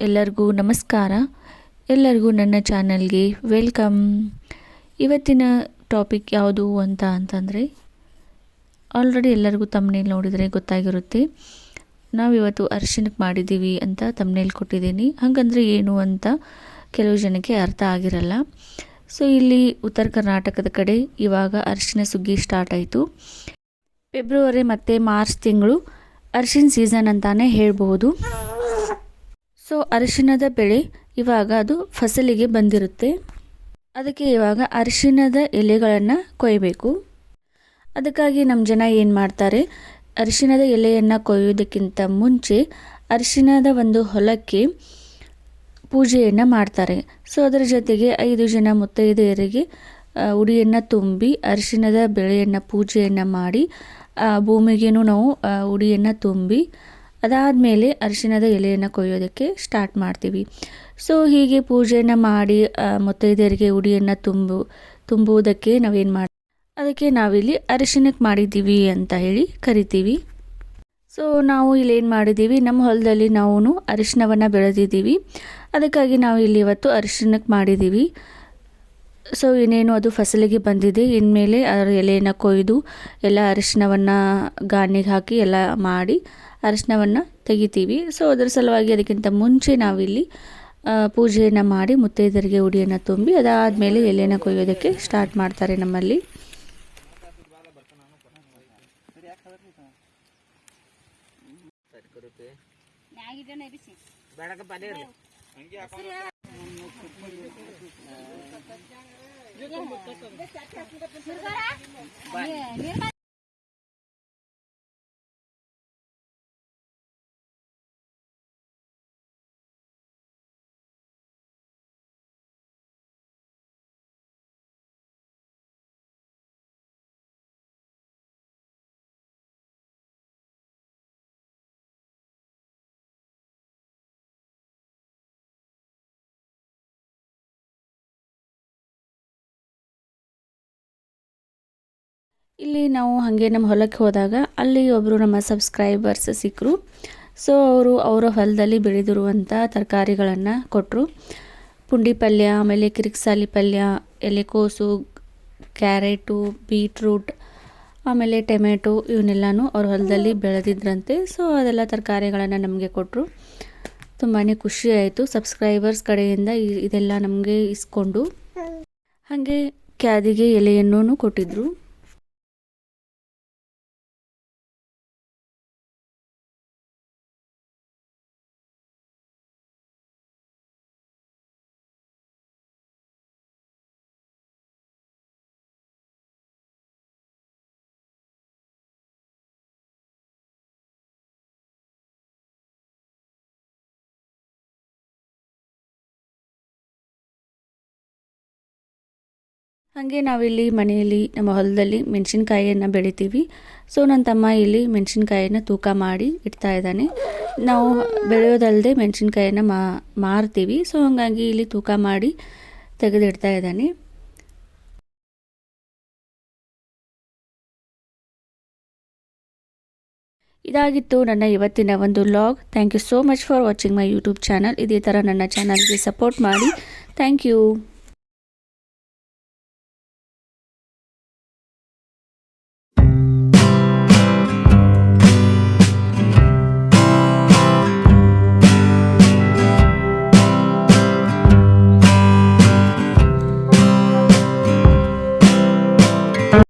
ಎಲ್ಲರಿಗೂ ನಮಸ್ಕಾರ. ಎಲ್ಲರಿಗೂ ನನ್ನ ಚಾನಲ್ಗೆ ವೆಲ್ಕಮ್. ಇವತ್ತಿನ ಟಾಪಿಕ್ ಯಾವುದು ಅಂತ ಅಂತಂದರೆ, ಆಲ್ರೆಡಿ ಎಲ್ಲರಿಗೂ ತಮ್ಮನೇಲಿ ನೋಡಿದರೆ ಗೊತ್ತಾಗಿರುತ್ತೆ. ನಾವಿವತ್ತು ಅರಿಶಿನಕ್ಕೆ ಮಾಡಿದ್ದೀವಿ ಅಂತ ತಮ್ಮನೇಲಿ ಕೊಟ್ಟಿದ್ದೀನಿ. ಹಾಗಂದ್ರೆ ಏನು ಅಂತ ಕೆಲವು ಜನಕ್ಕೆ ಅರ್ಥ ಆಗಿರಲ್ಲ. ಸೊ, ಇಲ್ಲಿ ಉತ್ತರ ಕರ್ನಾಟಕದ ಕಡೆ ಇವಾಗ ಅರಿಶಿನ ಸುಗ್ಗಿ ಸ್ಟಾರ್ಟ್ ಆಯಿತು. ಫೆಬ್ರವರಿ ಮತ್ತು ಮಾರ್ಚ್ ತಿಂಗಳು ಅರಿಶಿನ ಸೀಸನ್ ಅಂತಾನೆ ಹೇಳ್ಬೋದು ಸೊ ಅರಿಶಿಣದ ಬೆಳೆ ಇವಾಗ ಅದು ಫಸಲಿಗೆ ಬಂದಿರುತ್ತೆ. ಅದಕ್ಕೆ ಇವಾಗ ಅರಿಶಿಣದ ಎಲೆಗಳನ್ನು ಕೊಯ್ಯಬೇಕು ಅದಕ್ಕಾಗಿ ನಮ್ಮ ಜನ ಏನು ಮಾಡ್ತಾರೆ, ಅರಿಶಿಣದ ಎಲೆಯನ್ನು ಕೊಯ್ಯೋದಕ್ಕಿಂತ ಮುಂಚೆ ಅರಿಶಿಣದ ಒಂದು ಹೊಲಕ್ಕೆ ಪೂಜೆಯನ್ನು ಮಾಡ್ತಾರೆ. ಸೊ ಅದರ ಜೊತೆಗೆ ಐದು ಜನ ಮುತ್ತೈದೆಯರಿಗೆ ಉಡಿಯನ್ನು ತುಂಬಿ ಅರಿಶಿಣದ ಬೆಳೆಯನ್ನು ಪೂಜೆಯನ್ನು ಮಾಡಿ ಭೂಮಿಗೇನು ನಾವು ಉಡಿಯನ್ನು ತುಂಬಿ ಅದಾದಮೇಲೆ ಅರಿಶಿಣದ ಎಲೆಯನ್ನು ಕೊಯ್ಯೋದಕ್ಕೆ ಸ್ಟಾರ್ಟ್ ಮಾಡ್ತೀವಿ. ಸೊ ಹೀಗೆ ಪೂಜೆಯನ್ನು ಮಾಡಿ ಮುತ್ತೈದೆಯರಿಗೆ ಉಡಿಯನ್ನು ತುಂಬು, ತುಂಬುವುದಕ್ಕೆ ನಾವೇನು ಮಾಡಿ, ಅದಕ್ಕೆ ನಾವಿಲ್ಲಿ ಅರಿಶಿನಕ್ಕೆ ಮಾಡಿದ್ದೀವಿ ಅಂತ ಹೇಳಿ ಕರಿತೀವಿ. ಸೊ ನಾವು ಇಲ್ಲಿ ಏನು ಮಾಡಿದ್ದೀವಿ, ನಮ್ಮ ಹೊಲದಲ್ಲಿ ನಾವು ಅರಿಶಿಣವನ್ನು ಬೆಳೆದಿದ್ದೀವಿ. ಅದಕ್ಕಾಗಿ ನಾವು ಇಲ್ಲಿ ಇವತ್ತು ಅರಿಶಿನಕ್ಕೆ ಮಾಡಿದ್ದೀವಿ. ಸೊ ಇನ್ನೇನು ಅದು ಫಸಲಿಗೆ ಬಂದಿದೆ. ಇನ್ಮೇಲೆ ಅದರ ಎಲೆಯನ್ನು ಕೊಯ್ದು ಎಲ್ಲ ಅರಿಶಿಣವನ್ನು ಗಾಣಿಗೆ ಹಾಕಿ ಎಲ್ಲ ಮಾಡಿ ಅರಿಶಿಣವನ್ನು ತೆಗಿತೀವಿ. ಸೊ ಅದರ ಸಲುವಾಗಿ ಅದಕ್ಕಿಂತ ಮುಂಚೆ ನಾವಿಲ್ಲಿ ಪೂಜೆಯನ್ನು ಮಾಡಿ ಮುತ್ತೈದರಿಗೆ ಉಡಿಯನ್ನು ತುಂಬಿ ಅದಾದಮೇಲೆ ಎಲೆಯನ್ನು ಕೊಯ್ಯೋದಕ್ಕೆ ಸ್ಟಾರ್ಟ್ ಮಾಡ್ತಾರೆ ನಮ್ಮಲ್ಲಿ. Yeah, you. ಇಲ್ಲಿ ನಾವು ಹಾಗೆ ನಮ್ಮ ಹೊಲಕ್ಕೆ ಹೋದಾಗ ಅಲ್ಲಿ ಒಬ್ಬರು ನಮ್ಮ ಸಬ್ಸ್ಕ್ರೈಬರ್ಸ್ ಸಿಕ್ಕರು ಸೊ ಅವರು ಅವರ ಹೊಲದಲ್ಲಿ ಬೆಳೆದಿರುವಂಥ ತರಕಾರಿಗಳನ್ನು ಕೊಟ್ಟರು ಪುಂಡಿ ಪಲ್ಯ, ಆಮೇಲೆ ಕಿರಿಕ್ಸಾಲಿ ಪಲ್ಯ, ಎಲೆಕೋಸು, ಕ್ಯಾರೆಟು, ಬೀಟ್ರೂಟ್, ಆಮೇಲೆ ಟೊಮೆಟೊ ಇವನ್ನೆಲ್ಲನೂ ಅವ್ರ ಹೊಲದಲ್ಲಿ ಬೆಳೆದಿದ್ರಂತೆ. ಸೊ ಅದೆಲ್ಲ ತರಕಾರಿಗಳನ್ನು ನಮಗೆ ಕೊಟ್ಟರು ತುಂಬಾ ಖುಷಿ ಆಯಿತು. ಸಬ್ಸ್ಕ್ರೈಬರ್ಸ್ ಕಡೆಯಿಂದ ಇದೆಲ್ಲ ನಮಗೆ ಇಸ್ಕೊಂಡು ಹಾಗೆ ಕ್ಯಾದಿಗೆ ಎಲೆಯನ್ನು ಕೊಟ್ಟಿದ್ದರು ಹಾಗೆ ನಾವಿಲ್ಲಿ ಮನೆಯಲ್ಲಿ ನಮ್ಮ ಹೊಲದಲ್ಲಿ ಮೆಣಸಿನ್ಕಾಯಿಯನ್ನು ಬೆಳಿತೀವಿ. ಸೊ ನನ್ನ ತಮ್ಮ ಇಲ್ಲಿ ಮೆಣಸಿನ್ಕಾಯಿಯನ್ನು ತೂಕ ಮಾಡಿ ಇಡ್ತಾ ಇದ್ದಾನೆ. ನಾವು ಬೆಳೆಯೋದಲ್ಲದೆ ಮೆಣಸಿನ್ಕಾಯಿಯನ್ನು ಮಾರ್ತೀವಿ. ಸೊ, ಹಾಗಾಗಿ ಇಲ್ಲಿ ತೂಕ ಮಾಡಿ ತೆಗೆದಿಡ್ತಾ ಇದ್ದಾನೆ. ಇದಾಗಿತ್ತು ನನ್ನ ಇವತ್ತಿನ ಒಂದು log. Thank you so much for watching my YouTube channel. ಇದೇ ಥರ ನನ್ನ ಚಾನಲ್ಗೆ ಸಪೋರ್ಟ್ ಮಾಡಿ. Thank you.